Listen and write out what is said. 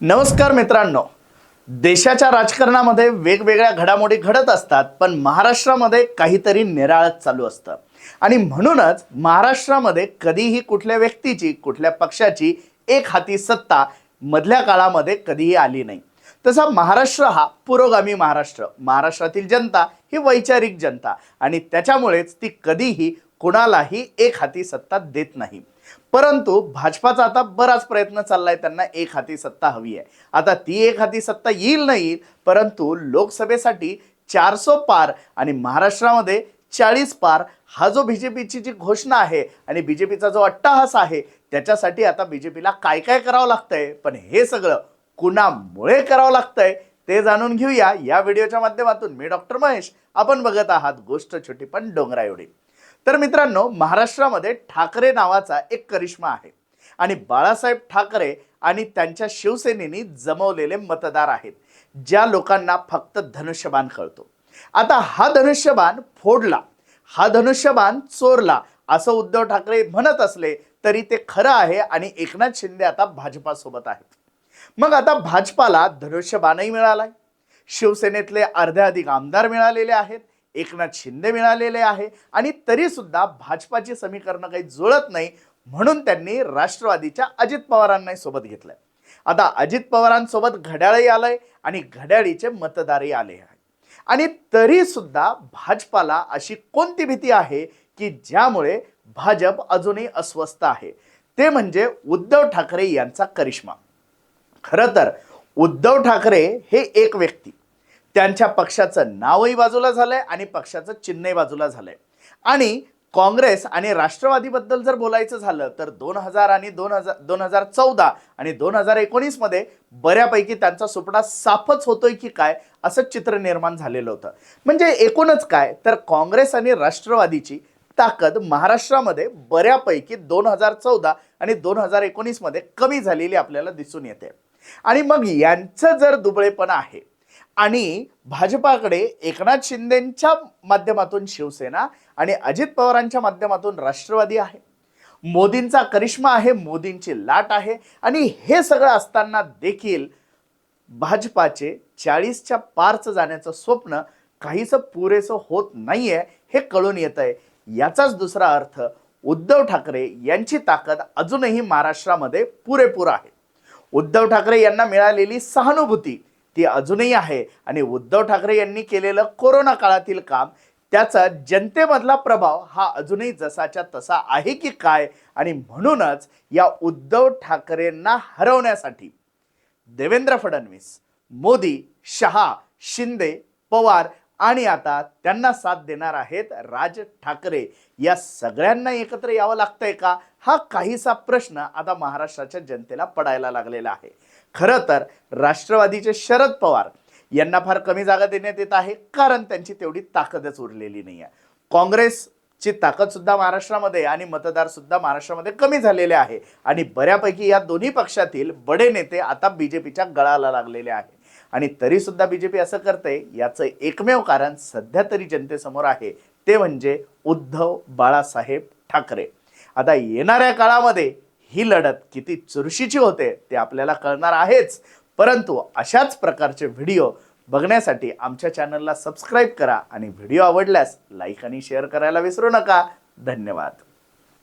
नमस्कार मित्रांनो. देशाच्या राजकारणामध्ये वेगवेगळ्या घडामोडी घडत असतात पण महाराष्ट्रामध्ये काहीतरी निराळच चालू असतं. आणि म्हणूनच महाराष्ट्रामध्ये कधीही कुठल्या व्यक्तीची कुठल्या पक्षाची एक हाती सत्ता मधल्या काळामध्ये कधीही आली नाही. तसा महाराष्ट्र हा पुरोगामी महाराष्ट्र. महाराष्ट्रातील जनता ही वैचारिक जनता आणि त्याच्यामुळेच ती कधीही कुणालाही एक हाती सत्ता देत नाही. परंतु भाजपाचा आता बराच प्रयत्न चाललाय त्यांना एक हाती सत्ता हवी आहे. आता ती एक हाती सत्ता येईल नाही येईल परंतु लोकसभेसाठी चारसो पार आणि महाराष्ट्रामध्ये चाळीस पार हा जो बीजेपीची जी घोषणा आहे आणि बीजेपीचा जो अट्टाहास आहे त्याच्यासाठी आता बीजेपीला काय काय करावं लागतंय? पण हे सगळं कुणामुळे करावं लागतंय ते जाणून घेऊया. या व्हिडिओच्या माध्यमातून मी डॉक्टर महेश. आपण बघत आहात गोष्ट छोटी पण डोंगरा एवढी तर मित्रांनो महाराष्ट्रामध्ये ठाकरे नावाचा एक करिश्मा आहे. आणि बाळासाहेब ठाकरे आणि त्यांच्या शिवसेनेनी जमवलेले मतदार आहेत ज्या लोकांना फक्त धनुष्यबाण कळतो. आता हा धनुष्यबाण फोडला हा धनुष्यबाण चोरला असं उद्धव ठाकरे म्हणत असले तरी ते खरं आहे आणि एकनाथ शिंदे आता भाजपासोबत आहेत. मग आता भाजपाला धनुष्यबाणही मिळालाय शिवसेनेतले अर्ध्याधिक आमदार मिळालेले आहेत एकनाथ शिंदे मिळालेले आहे. आणि तरी सुद्धा भाजपाची समीकरणं काही जुळत नाही म्हणून त्यांनी राष्ट्रवादीच्या अजित पवारांनाही सोबत घेतलंय. आता अजित पवारांसोबत घड्याळही आलंय आणि घड्याळीचे मतदारही आले आहे. आणि तरी सुद्धा भाजपाला अशी कोणती भीती आहे की ज्यामुळे भाजप अजूनही अस्वस्थ आहे? ते म्हणजे उद्धव ठाकरे यांचा करिश्मा. खरं तर उद्धव ठाकरे हे एक व्यक्ती. त्यांच्या पक्षाचं नावही बाजूला झालंय आणि पक्षाचं चिन्हही बाजूला झालंय. आणि काँग्रेस आणि राष्ट्रवादीबद्दल जर बोलायचं झालं तर दोन हजार आणि दोन हजार दोन हजार चौदा आणि दोन हजार एकोणीसमध्ये बऱ्यापैकी त्यांचा सुपडा साफच होतोय की काय असं चित्र निर्माण झालेलं होतं. म्हणजे एकूणच काय तर काँग्रेस आणि राष्ट्रवादीची ताकद महाराष्ट्रामध्ये बऱ्यापैकी दोन हजार चौदा आणि दोन हजार एकोणीसमध्ये कमी झालेली आपल्याला दिसून येते. आणि मग यांचं जर दुबळेपण आहे आणि भाजपाकडे एकनाथ शिंदेच्या माध्यमातून शिवसेना आणि अजित पवारांच्या माध्यमातून राष्ट्रवादी आहे. मोदींचा करिश्मा आहे मोदींची लाट आहे आणि हे सगळं असताना देखील भाजपाचे चाळीसच्या पारचं जाण्याचं स्वप्न काहीसं पुरेसं होत नाही आहे हे कळून येत आहे याचाच दुसरा अर्थ उद्धव ठाकरे यांची ताकद अजूनही महाराष्ट्रामध्ये पुरेपूर आहे. उद्धव ठाकरे यांना मिळालेली सहानुभूती ती अजूनही आहे. आणि उद्धव ठाकरे यांनी केलेलं कोरोना काळातील काम त्याचा जनतेमधला प्रभाव हा अजूनही जसाच्या तसा आहे की काय? आणि म्हणूनच या उद्धव ठाकरेंना हरवण्यासाठी देवेंद्र फडणवीस मोदी शहा शिंदे पवार आणि आता त्यांना साथ देणार आहेत राज ठाकरे. या सगळ्यांना एकत्र यावं लागतंय का? हा काहीसा प्रश्न आता महाराष्ट्राच्या जनतेला पडायला लागलेला आहे. खरं तर राष्ट्रवादीचे शरद पवार यांना फार कमी जागा देण्यात येत आहे कारण त्यांची तेवढी ताकदच उरलेली नाही आहे काँग्रेसची ताकद सुद्धा महाराष्ट्रामध्ये आणि मतदार सुद्धा महाराष्ट्रामध्ये कमी झालेले आहे. आणि बऱ्यापैकी या दोन्ही पक्षातील बडे नेते आता बीजेपीच्या गळाला लागलेले आहे आणि तरी सुद्धा बीजेपी असं करते याचं एकमेव कारण सध्या तरी जनतेसमोर आहे ते म्हणजे उद्धव बाळासाहेब ठाकरे. आता येणाऱ्या काळामध्ये ही लढत किती चुरशीची होते ते आपल्याला कळणार आहेच. परंतु अशाच प्रकारचे व्हिडिओ बघण्यासाठी आमच्या चॅनलला सबस्क्राईब करा आणि व्हिडिओ आवडल्यास लाईक आणि शेअर करायला विसरू नका. धन्यवाद.